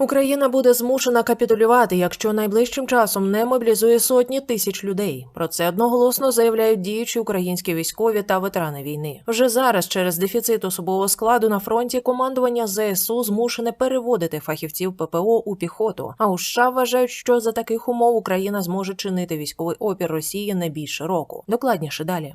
Україна буде змушена капітулювати, якщо найближчим часом не мобілізує сотні тисяч людей. Про це одноголосно заявляють діючі українські військові та ветерани війни. Вже зараз, через дефіцит особового складу на фронті, командування ЗСУ змушене переводити фахівців ППО у піхоту. А у США вважають, що за таких умов Україна зможе чинити військовий опір Росії не більше року. Докладніше далі.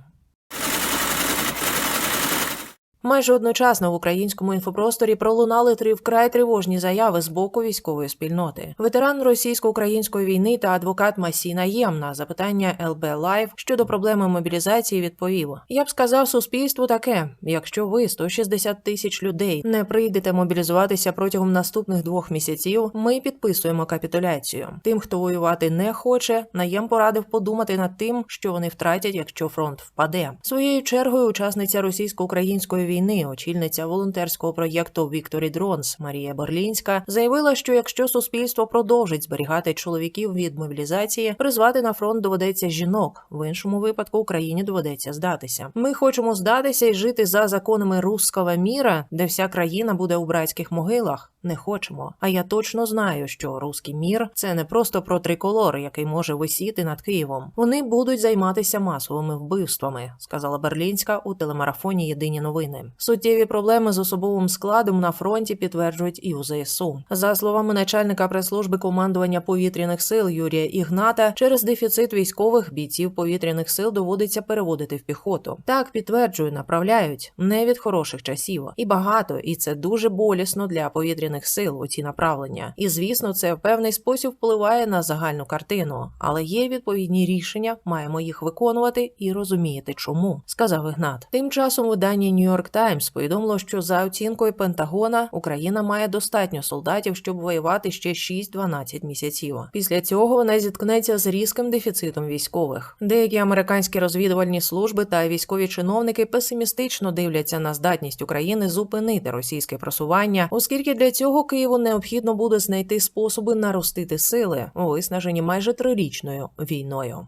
Майже одночасно в українському інфопросторі пролунали три вкрай тривожні заяви з боку військової спільноти. Ветеран російсько-української війни та адвокат Масіна Єм на запитання ЛБ Лайв щодо проблеми мобілізації відповів: Я б сказав суспільству таке: якщо ви 160 тисяч людей не прийдете мобілізуватися протягом наступних двох місяців, ми підписуємо капітуляцію. Тим, хто воювати не хоче, наєм порадив подумати над тим, що вони втратять, якщо фронт впаде. Своєю чергою учасниця російсько-української війни, очільниця волонтерського проєкту Вікторі Дронс Марія Берлінська заявила, що якщо суспільство продовжить зберігати чоловіків від мобілізації, призвати на фронт доведеться жінок. В іншому випадку Україні доведеться здатися. Ми хочемо здатися і жити за законами русского міра, де вся країна буде у братських могилах. Не хочемо. А я точно знаю, що руський мір це не просто про триколор, який може висіти над Києвом. Вони будуть займатися масовими вбивствами, сказала Берлінська у телемарафоні Єдині новини. Суттєві проблеми з особовим складом на фронті підтверджують і у ЗСУ. За словами начальника прес-служби командування повітряних сил Юрія Ігната, через дефіцит військових бійців повітряних сил доводиться переводити в піхоту. Так підтверджую, направляють не від хороших часів, і багато, і це дуже болісно для повітряних сил у ці направлення. І звісно, це в певний спосіб впливає на загальну картину, але є відповідні рішення, маємо їх виконувати і розумієте, чому, сказав Ігнат. Тим часом видання New York Times повідомило, що за оцінкою Пентагона Україна має достатньо солдатів, щоб воювати ще 6-12 місяців. Після цього вона зіткнеться з різким дефіцитом військових. Деякі американські розвідувальні служби та військові чиновники песимістично дивляться на здатність України зупинити російське просування, оскільки для цього Києву необхідно буде знайти способи наростити сили, виснажені майже трирічною війною.